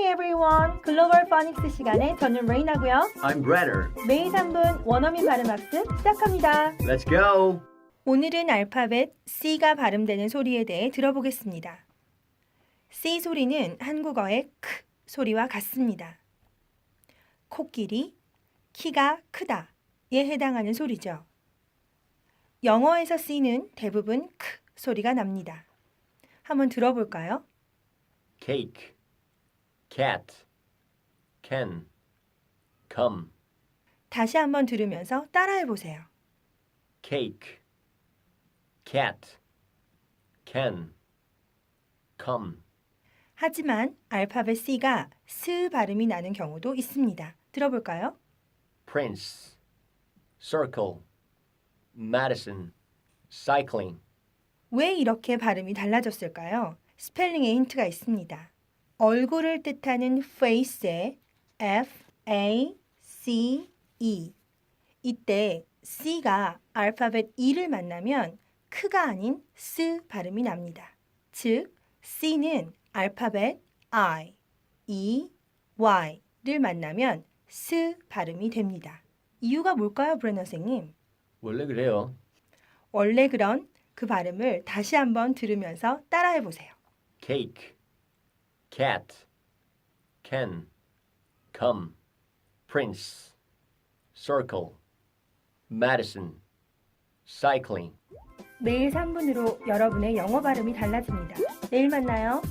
Hi everyone. 글로벌 파닉스 시간에 저는 레이나고요. I'm Bretter. 매일 3분 원어민 발음 학습 시작합니다. Let's go. 오늘은 알파벳 C가 발음되는 소리에 대해 들어보겠습니다. C 소리는 한국어의 크 소리와 같습니다. 코끼리, 키가 크다에 해당하는 소리죠. 영어에서 C는 대부분 크 소리가 납니다. 한번 들어볼까요? Cake. Cat. Can. Come. 다시 한번 들으면서 따라해 보세요. Cake. Cat. Can. Come. 하지만 알파벳 C가 스 발음이 나는 경우도 있습니다. 들어볼까요? Prince. Circle. Madison. Cycling. 왜 이렇게 발음이 달라졌을까요? 스펠링에 힌트가 있습니다. 얼굴을 뜻하는 face에 F, A, C, E. 이때 C가 알파벳 E를 만나면 크가 아닌 스 발음이 납니다. 즉, C는 알파벳 I, E, Y를 만나면 스 발음이 됩니다. 이유가 뭘까요, 브레너 선생님? 원래 그래요. 원래 그런 그 발음을 다시 한번 들으면서 따라해 보세요. Cake. Cat. Can. Come. Prince. Circle. Madison. Cycling. 매일 3분으로 여러분의 영어 발음이 달라집니다. 내일 만나요.